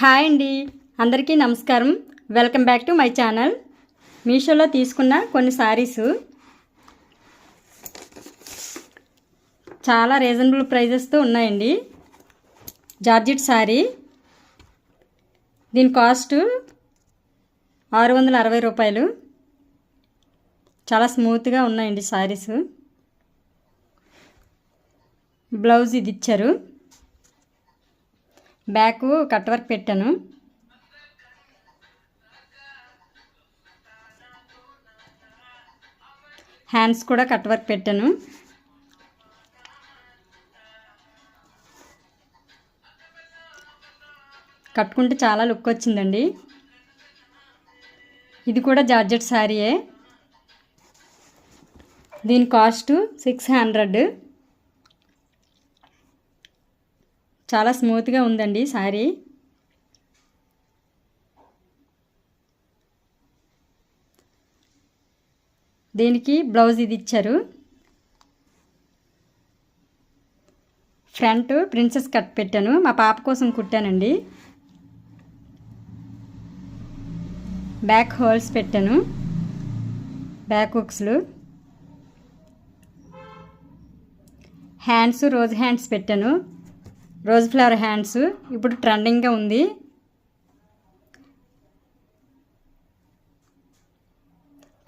Hi అండి. అందరికీ నమస్కారం. Welcome back to my channel. మీషోలో తీసుకున్న కొన్ని శారీసు చాలా రీజనబుల్ ప్రైజెస్తో ఉన్నాయండి. జార్జిట్ శారీ దీని కాస్ట్ ఆరు వందల అరవై రూపాయలు. చాలా స్మూత్గా ఉన్నాయండి శారీసు బ్లౌజ్ ఇది ఇచ్చారు. బ్యాక్ కట్ వర్క్ పెట్టాను. హ్యాండ్స్ కూడా కట్ వర్క్ పెట్టాను. కట్టుకుంటే చాలా లుక్ వచ్చిందండి. ఇది కూడా జార్జెట్ శారీయే. దీని కాస్ట్ సిక్స్ హండ్రెడ్. చాలా స్మూత్గా ఉందండి శారీ దీనికి బ్లౌజ్ ఇది ఇచ్చారు. ఫ్రంట్ ప్రిన్సెస్ కట్ పెట్టాను. మా పాప కోసం కుట్టానండి. బ్యాక్ హోల్స్ పెట్టాను. బ్యాక్ హుక్స్లు. హ్యాండ్స్ రోజ్ హ్యాండ్స్ పెట్టాను. రోజ్ ఫ్లవర్ హ్యాండ్స్ ఇప్పుడు ట్రెండింగ్గా ఉంది.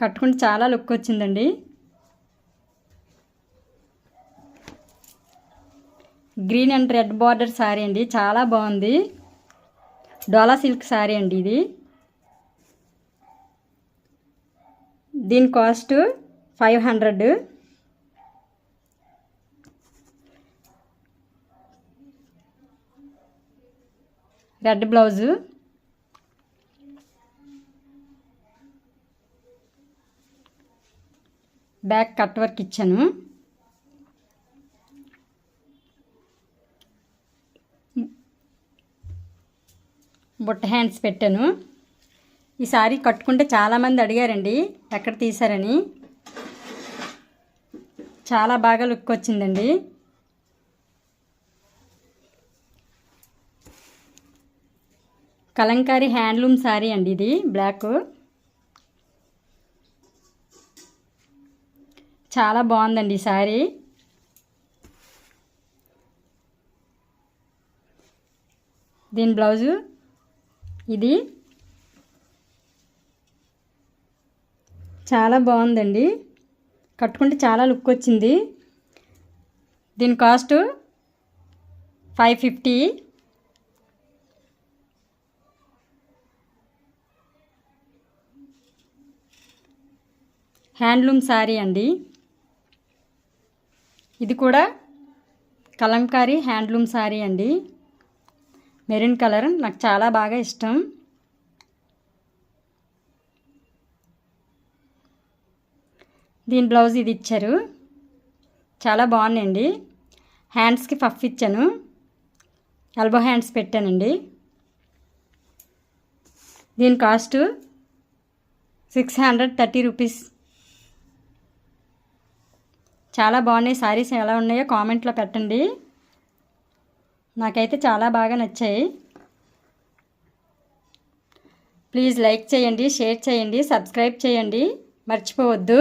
కట్టుకుంటే చాలా లుక్ వచ్చిందండి. Green and red border sari అండి. చాలా బాగుంది. డోలా సిల్క్ శారీ అండి ఇది. దీని cost five hundred red blouse. Back cut work ఇచ్చాను. బుట్ట హ్యాండ్స్ పెట్టాను. ఈ సారీ కట్టుకుంటే చాలామంది అడిగారండి ఎక్కడ తీశారని. చాలా బాగా లుక్ వచ్చిందండి. కలంకారీ హ్యాండ్లూమ్ శారీ అండి ఇది బ్లాక్. చాలా బాగుందండి ఈ శారీ దీని బ్లౌజు ఇది. చాలా బాగుందండి. కట్టుకుంటే చాలా లుక్ వచ్చింది. దీని cost five fifty. Handloom sari అండి. ఇది కూడా కలంకారీ హ్యాండ్లూమ్ శారీ అండి. మెరూన్ కలర్ నాకు చాలా బాగా ఇష్టం. దీని బ్లౌజ్ ఇది ఇచ్చారు. చాలా బాగున్నాయండి. హ్యాండ్స్కి పఫ్ ఇచ్చాను. ఎల్బో హ్యాండ్స్ పెట్టానండి. దీని cost six hundred thirty rupees చాలా బాగున్నాయి. శారీస్ ఎలా ఉన్నాయో కామెంట్లో పెట్టండి. నాకైతే చాలా బాగా నచ్చాయి. ప్లీజ్ లైక్ చేయండి షేర్ చేయండి సబ్స్క్రైబ్ చేయండి. మర్చిపోవద్దు.